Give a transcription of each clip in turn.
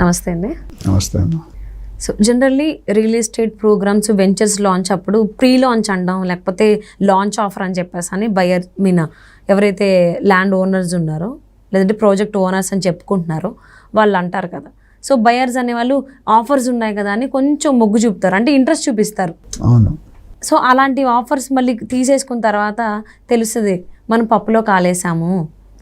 నమస్తే అండి. నమస్తే అమ్మ so generally real estate programmes ventures launch అప్పుడు ప్రీ లాంచ్ అనడం లేకపోతే లాంచ్ ఆఫర్ అని చెప్పేసి అని బయర్ మీన్ ఎవరైతే ల్యాండ్ ఓనర్స్ ఉన్నారో లేదంటే ప్రాజెక్ట్ ఓనర్స్ అని చెప్పుకుంటున్నారో వాళ్ళు అంటారు కదా. సో బయర్స్ అనేవాళ్ళు ఆఫర్స్ ఉన్నాయి కదా అని కొంచెం మొగ్గు చూపుతారు అంటే ఇంట్రెస్ట్ చూపిస్తారు. అవును. సో అలాంటి ఆఫర్స్ మళ్ళీ తీసేసుకున్న తర్వాత తెలుస్తుంది మనం పప్పులో కాలేసాము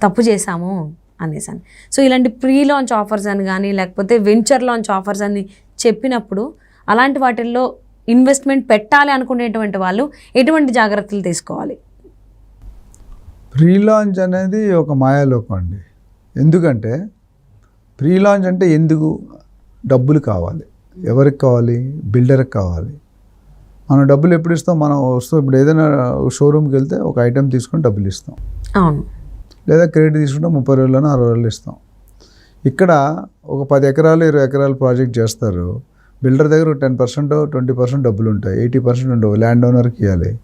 తప్పు చేసాము అనేసి అని సో ఇలాంటి ప్రీ లాంచ్ ఆఫర్స్ అని కానీ లేకపోతే వెంచర్ లాంచ్ ఆఫర్స్ అని చెప్పినప్పుడు అలాంటి వాటిల్లో ఇన్వెస్ట్మెంట్ పెట్టాలి అనుకునేటువంటి వాళ్ళు ఎటువంటి జాగ్రత్తలు తీసుకోవాలి? ప్రీ లాంచ్ అనేది ఒక మాయాలోకం అండి. ఎందుకంటే ప్రీ లాంచ్ అంటే ఎందుకు డబ్బులు కావాలి? ఎవరికి కావాలి? బిల్డర్కి కావాలి. మనం డబ్బులు ఎప్పుడు ఇస్తాం? మనం వస్తాం. ఇప్పుడు ఏదైనా షోరూమ్కి వెళ్తే ఒక ఐటెం తీసుకొని డబ్బులు ఇస్తాం. అవును. లేదా క్రెడిట్ తీసుకుంటే ముప్పై రోజుల్లోనో అరవై రోజులు ఇస్తాం. ఇక్కడ ఒక పది ఎకరాలు ఇరవై ఎకరాలు ప్రాజెక్ట్ చేస్తారు. బిల్డర్ దగ్గర టెన్ పర్సెంట్ ట్వంటీ పర్సెంట్ డబ్బులు ఉంటాయి. ఎయిటీ పర్సెంట్ ఉండవు. ల్యాండ్ ఓనర్కి ఇవ్వాలి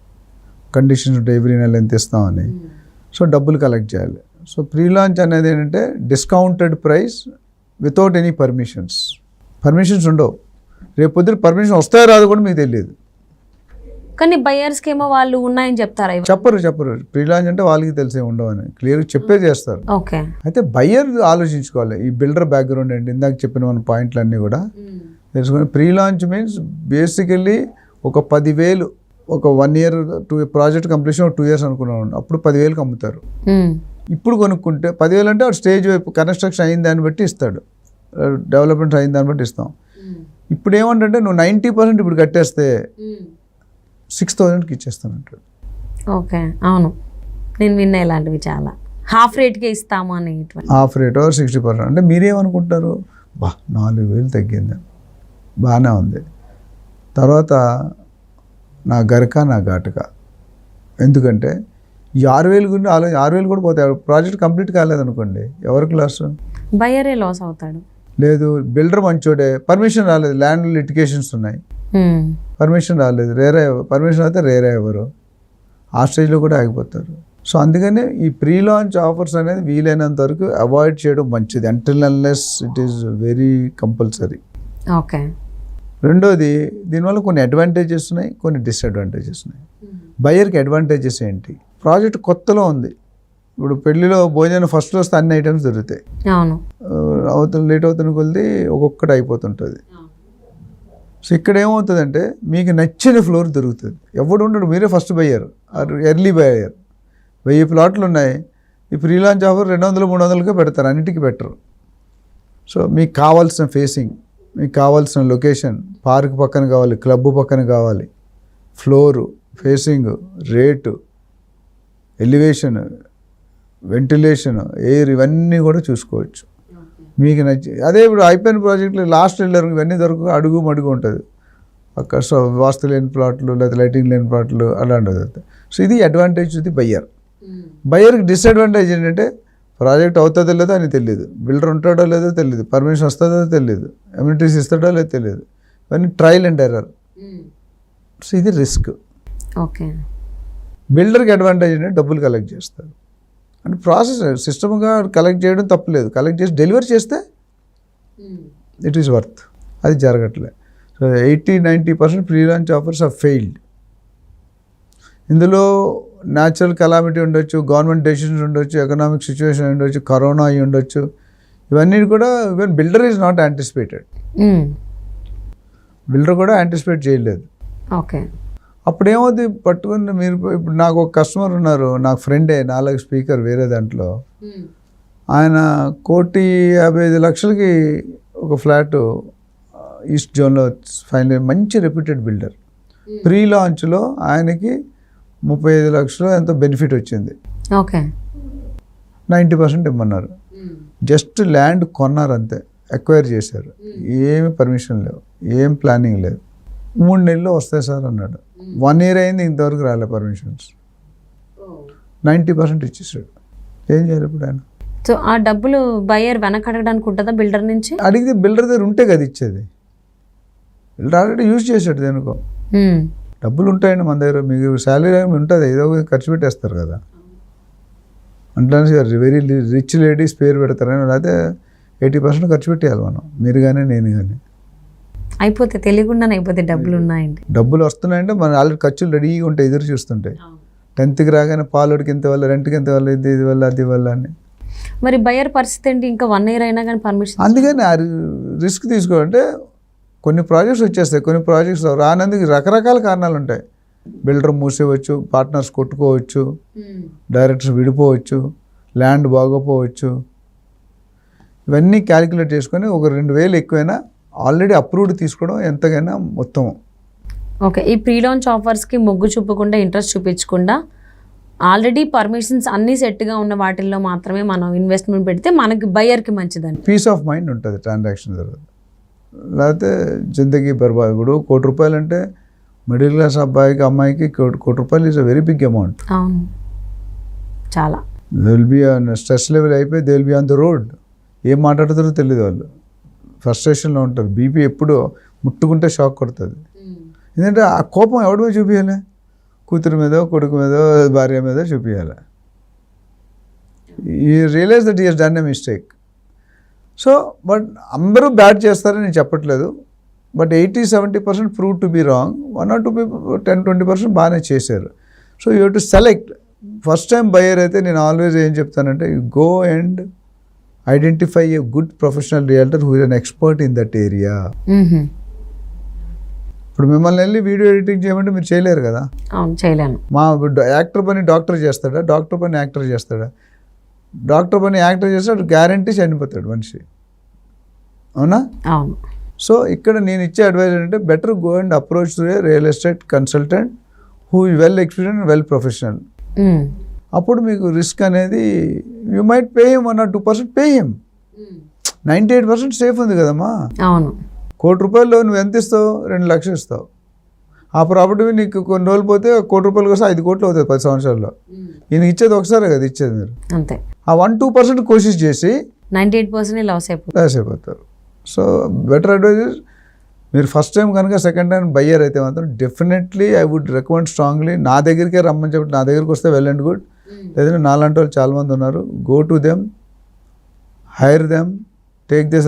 కండిషన్స్ ఉంటాయి. ఎవ్రీ నెల ఎంత ఇస్తామని. సో డబ్బులు కలెక్ట్ చేయాలి. సో ప్రీ లాంచ్ అనేది ఏంటంటే discounted price without any permissions. Permissions ఉండవు. రేపు పొద్దున పర్మిషన్ వస్తాయో రాదు కూడా మీకు తెలియదు. కానీ బయర్స్కి ఏమో వాళ్ళు ఉన్నాయని చెప్తారా? చెప్పరు చెప్పరు. ప్రీ లాంచ్ అంటే వాళ్ళకి తెలిసే ఉండవని. క్లియర్గా చెప్పే చేస్తారు. ఓకే. అయితే బయ్యర్ ఆలోచించుకోవాలి. ఈ బిల్డర్ బ్యాక్గ్రౌండ్ ఏంటి? ఇందాక చెప్పిన మన పాయింట్లు అన్నీ కూడా తెలుసుకొని ప్రీ లాంచ్ మీన్స్ బేసికల్లీ ఒక పదివేలు ఒక one year two project completion two years అనుకున్నాం అప్పుడు పదివేలకు అమ్ముతారు. మ్మ్. ఇప్పుడు కొనుక్కుంటే పదివేలు అంటే వాడు స్టేజ్ వైపు కన్స్ట్రక్షన్ అయిన దాన్ని బట్టి ఇస్తాడు. డెవలప్మెంట్ అయిన దాన్ని బట్టి ఇస్తాం. ఇప్పుడు ఏమంటే నువ్వు నైంటీ పర్సెంట్ ఇప్పుడు కట్టేస్తే సిక్స్ థౌజండ్కి ఇచ్చేస్తానంటాడు. ఓకే అవును. నేను విన్నా ఇలాంటివి చాలా. హాఫ్ రేట్కే ఇస్తాము అని half rate or sixty percent? అంటే మీరేమనుకుంటారు? బా నాలుగు వేలు తగ్గింది. బాగానే ఉంది. తర్వాత నా గరక నా ఘాటక. ఎందుకంటే ఈ ఆరు వేలు గురించి ఆలో ఆరు వేలు కూడా పోతాయి. ప్రాజెక్ట్ కంప్లీట్ కాలేదనుకోండి ఎవరికి లాస్ బయరే లాస్ అవుతాడు. లేదు బిల్డర్ మంచోడే. పర్మిషన్ రాలేదు. ల్యాండ్ లిటికేషన్స్ ఉన్నాయి. పర్మిషన్ రాలేదు. రేరే పర్మిషన్ అయితే రేరే ఎవరు? ఆ స్టేజ్లో కూడా ఆగిపోతారు. సో అందుకనే ఈ ప్రీ లాంచ్ ఆఫర్స్ అనేది వీలైనంత వరకు అవాయిడ్ చేయడం మంచిది. Until unless it is very compulsory okay. రెండోది దీనివల్ల కొన్ని అడ్వాంటేజెస్ ఉన్నాయి కొన్ని డిసడ్వాంటేజెస్ ఉన్నాయి. బయర్కి అడ్వాంటేజెస్ ఏంటి? ప్రాజెక్ట్ కొత్తలో ఉంది. ఇప్పుడు పెళ్ళిలో భోజనం ఫస్ట్లో వస్తే అన్ని ఐటమ్స్ దొరుకుతాయి. అవును. అవుతున్న లేట్ అవుతున్న కొద్ది ఒక్కొక్కటి అయిపోతుంటుంది. సో ఇక్కడ ఏమవుతుందంటే మీకు నచ్చిన ఫ్లోర్ దొరుకుతుంది. ఎవడు ఉండడు మీరే ఫస్ట్ బయ్యారు ఎర్లీ బయ్యారు వెయ్యి ప్లాట్లు ఉన్నాయి ఈ ప్రీ లాంచ్ ఆఫర్ రెండు వందలు మూడు వందలకే పెడతారు అన్నిటికీ పెట్టరు. సో మీకు కావాల్సిన ఫేసింగ్ మీకు కావాల్సిన లొకేషన్ పార్క్ పక్కన కావాలి క్లబ్ పక్కన కావాలి floor facing rate elevation ventilation air ఇవన్నీ కూడా చూసుకోవచ్చు. మీకు నచ్చి అదే ఇప్పుడు అయిపోయిన ప్రాజెక్టులు లాస్ట్ వెళ్ళారు ఇవన్నీ దొరక అడుగు మడుగు ఉంటుంది. అక్కడ సో వాస్తు లేని ప్లాట్లు లేదా లైటింగ్ లేని ప్లాట్లు దొరుకుతాయి. సో ఇది అడ్వాంటేజ్ ఇది బయ్యర్ బయ్యర్కి డిసడ్వాంటేజ్ ఏంటంటే ప్రాజెక్ట్ అవుతుందో లేదో అని తెలియదు. బిల్డర్ ఉంటాడో లేదో తెలియదు. పర్మిషన్ వస్తుందో తెలియదు. ఎమ్యూనిటీస్ ఇస్తాడో లేదో తెలియదు. ఇవన్నీ ట్రయల్ అండ్ ఎర్రర్ సో ఇది రిస్క్ ఓకే బిల్డర్కి అడ్వాంటేజ్ ఏంటంటే డబ్బులు కలెక్ట్ చేస్తారు. అంటే ప్రాసెస్ సిస్టమ్గా కలెక్ట్ చేయడం తప్పలేదు. కలెక్ట్ చేసి డెలివరీ చేస్తే ఇట్ ఈస్ వర్త్. అది జరగట్లే. So eighty ninety percent pre launch offers are failed. ఇందులో న్యాచురల్ కలామిటీ ఉండొచ్చు గవర్నమెంట్ డెసిషన్స్ ఉండొచ్చు ఎకనామిక్ సిచ్యువేషన్ ఉండొచ్చు కరోనా అయి ఉండొచ్చు. ఇవన్నీ కూడా even builder is not anticipated. Builder కూడా యాంటిసిపేట్ చేయలేదు. ఓకే అప్పుడు ఏమవుతుంది పట్టుకుని మీరు ఇప్పుడు నాకు ఒక కస్టమర్ ఉన్నారు నాకు ఫ్రెండే నాలుగు స్పీకర్ వేరే దాంట్లో. ఆయన కోటి యాభై ఐదు లక్షలకి ఒక ఫ్లాట్ ఈస్ట్ జోన్లో ఫైనల్ మంచి రెప్యూటెడ్ బిల్డర్ ప్రీ లాంచ్లో ఆయనకి ముప్పై ఐదు లక్షలు ఎంతో బెనిఫిట్ వచ్చింది. ఓకే. నైంటీ పర్సెంట్ ఇమ్మన్నారు. జస్ట్ ల్యాండ్ కొన్నారు అంతే ఎక్వైర్ చేశారు. ఏమి పర్మిషన్ లేవు ఏం ప్లానింగ్ లేదు. మూడు నెలల్లో వస్తాయి సార్ అన్నాడు. వన్ ఇయర్ అయింది ఇంతవరకు రాలే పర్మిషన్స్ నైంటీ పర్సెంట్ ఇచ్చేసాడు. ఏం చేయాలి ఇప్పుడు ఆయన? సో ఆ డబ్బులు బయర్ వెనక అడగడానికి ఉంటుందా బిల్డర్ నుంచి? అడిగితే బిల్డర్ దగ్గర ఉంటే కదా ఇచ్చేది. బిల్డర్ ఆల్రెడీ యూజ్ చేశాడు దేనికో. మ్మ్. డబ్బులు ఉంటాయండి మన దగ్గర మీకు శాలరీ ఉంటుంది ఏదో ఖర్చు పెట్టేస్తారు కదా. అంటే వెరీ రిచ్ లేడీస్ పేరు పెడతారని లేకపోతే ఎయిటీ పర్సెంట్ ఖర్చు పెట్టేయాలి మనం మీరు కానీ నేను కానీ అయిపోతే తెలియకుండానే అయిపోతే డబ్బులు ఉన్నాయండి. డబ్బులు వస్తున్నాయంటే మన ఆల్రెడీ ఖర్చులు రెడీగా ఉంటాయి ఎదురు చూస్తుంటాయి టెన్త్కి రాగానే పాలోడికి ఇంత వల్ల రెంట్కి ఇంత వల్ల ఇది ఇది వల్ల అది వల్ల అని. మరి బయర్ పరిస్థితి ఏంటి? ఇంకా వన్ ఇయర్ అయినా కానీ పర్మిషన్ అందుకని ఆ రిస్క్ తీసుకోవాలంటే కొన్ని ప్రాజెక్ట్స్ వచ్చేస్తాయి. కొన్ని ప్రాజెక్ట్స్ రానందుకు రకరకాల కారణాలు ఉంటాయి. బిల్డర్ మూసేవచ్చు పార్ట్నర్స్ కొట్టుకోవచ్చు డైరెక్టర్స్ విడిపోవచ్చు ల్యాండ్ బాగోపోవచ్చు. ఇవన్నీ క్యాలిక్యులేట్ చేసుకొని ఒక రెండు వేలు ఎక్కువైనా ఆల్రెడీ అప్రూవ్డ్ తీసుకోవడం ఎంతకైనా మొత్తం ఓకే ఈ ప్రీ లాంచ్ ఆఫర్స్కి మొగ్గు చూపకుండా ఇంట్రెస్ట్ చూపించకుండా ఆల్రెడీ పర్మిషన్స్ అన్నీ సెట్గా ఉన్న వాటిల్లో మాత్రమే మనం ఇన్వెస్ట్మెంట్ పెడితే మనకి బయర్కి మంచిదండి. పీస్ ఆఫ్ మైండ్ ఉంటుంది ట్రాన్సాక్షన్ జరుగుతుంది లేకపోతే జిందగీ బర్బాద్. ఇప్పుడు కోటి రూపాయలు అంటే మిడిల్ క్లాస్ అబ్బాయికి అమ్మాయికి కోటి కోటి రూపాయలు is a very big amount అవును. చాలా. They will be stress level అయిపోయి they will be on the road ఏం మాట్లాడుతారో తెలియదు వాళ్ళు. ఫ్రస్ట్రేషన్లో ఉంటారు బీపీ ఎప్పుడు ముట్టుకుంటే షాక్ కొడుతుంది. ఎందుకంటే ఆ కోపం ఎవడి మీద చూపించాలి కూతురు మీదో కొడుకు మీదో భార్య మీదో చూపించాలి ఈ realise that is done a mistake so but అందరూ బ్యాడ్ చేస్తారని నేను చెప్పట్లేదు. But eighty seventy percent prove to be wrong one or two ten twenty percent బాగానే చేశారు. So you to select first time buyer అయితే నేను ఆల్వేస్ ఏం చెప్తానంటే you go and identify a good professional realtor who is an expert in that area. ఇప్పుడు మిమ్మల్ని వెళ్ళి video editing చేయమంటే మీరు చేయలేరు కదా? అవును చేయలేను. మా యాక్టర్ పని డాక్టర్ చేస్తాడా? డాక్టర్ పని యాక్టర్ చేస్తాడా? డాక్టర్ పని యాక్టర్ చేస్తాడు గ్యారంటీ చనిపోతాడు మనిషి. అవునా? అవును. సో ఇక్కడ నేను ఇచ్చే అడ్వైజ్ ఏంటంటే better go and approach to a real estate consultant who well experience well professional. అప్పుడు మీకు రిస్క్ అనేది you might pay him one or two percent pay him ninety eight percent safe ఉంది కదమ్మా. అవును. కోటి రూపాయలు నువ్వు ఎంత ఇస్తావు? రెండు లక్షలు ఇస్తావు. ఆ ప్రాపర్టీ నీకు కొన్ని రోజులు పోతే కోటి రూపాయలు కోసం ఐదు కోట్లు అవుతుంది పది సంవత్సరాల్లో. ఈయనకి ఇచ్చేది ఒకసారి కదా ఇచ్చేది మీరు. అంతే. ఆ వన్ టూ పర్సెంట్ కోషిష్ చేసి నైంటీ ఎయిట్ పర్సెంట్ లాస్ అయిపోతుంది. లాస్ అయిపోతారు. సో బెటర్ అడ్వైజ్ మీరు ఫస్ట్ టైం కనుక సెకండ్ టైం బయ్యర్ అయితే మాత్రం definitely I would recommend strongly నా దగ్గరికే రమ్మని చెప్పి నా దగ్గరికి వస్తే వెల్ అండ్ గుడ్ లేదంటే నాలాంటి వాళ్ళు చాలామంది ఉన్నారు. Go to them hire them take this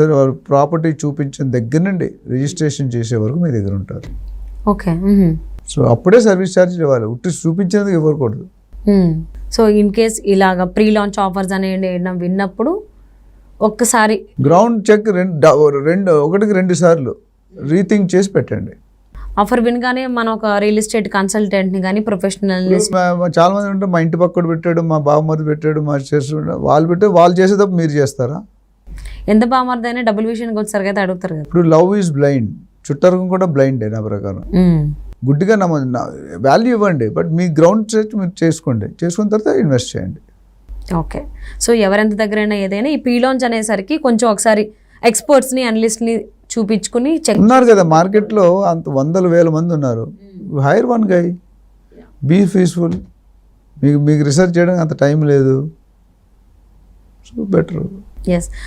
property చూపించిన దగ్గర నుండి రిజిస్ట్రేషన్ చేసే వరకు మీ దగ్గర ఉంటారు. ఓకే. సో అప్పుడే సర్వీస్ ఛార్జ్ ఇవ్వాలి. ఉట్టి చూపించేందుకు ఇవ్వకూడదు. సో ఇన్ కేస్ ఇలాగ ప్రీ లాంచ్ ఆఫర్స్ అనేది విన్నప్పుడు ఒక్కసారి గ్రౌండ్ చెక్ రెండు రెండు ఒకటికి రెండు సార్లు రీథింక్ చేసి పెట్టండి. ఆఫర్ వినగానే మనం ఒక రియల్ ఎస్టేట్ కన్సల్టెంట్ని కానీ ప్రొఫెషనల్ చాలా మంది ఉంటే మా ఇంటి పక్కడు పెట్టాడు మా బావమది పెట్టాడు మా చేస్తుండే వాళ్ళు పెట్టే వాళ్ళు చేసేటప్పుడు మీరు చేస్తారా? ఎంత బామర్దైనా డబుల్ విషయానికి వచ్చారు కదా అడుగుతారు కదా. ఇప్పుడు లవ్ ఈజ్ బ్లైండ్ చుట్టరకం కూడా బ్లైండ్ నా ప్రకారం. గుడ్డిగా నమ్మ వాల్యూ ఇవ్వండి బట్ మీ గ్రౌండ్ సెట్ మీరు చేసుకోండి చేసుకున్న తర్వాత ఇన్వెస్ట్ చేయండి. ఓకే. సో ఎవరెంత దగ్గరైనా ఏదైనా ఈ లాంచ్ అనేసరికి కొంచెం ఒకసారి ఎక్స్పర్ట్స్ని అనలిస్ట్ని చూపించుకుని చెక్ ఉన్నారు కదా మార్కెట్లో అంత వందల వేల మంది ఉన్నారు. Hire one guy be peaceful మీకు మీకు రీసెర్చ్ చేయడానికి అంత టైం లేదు. So better yes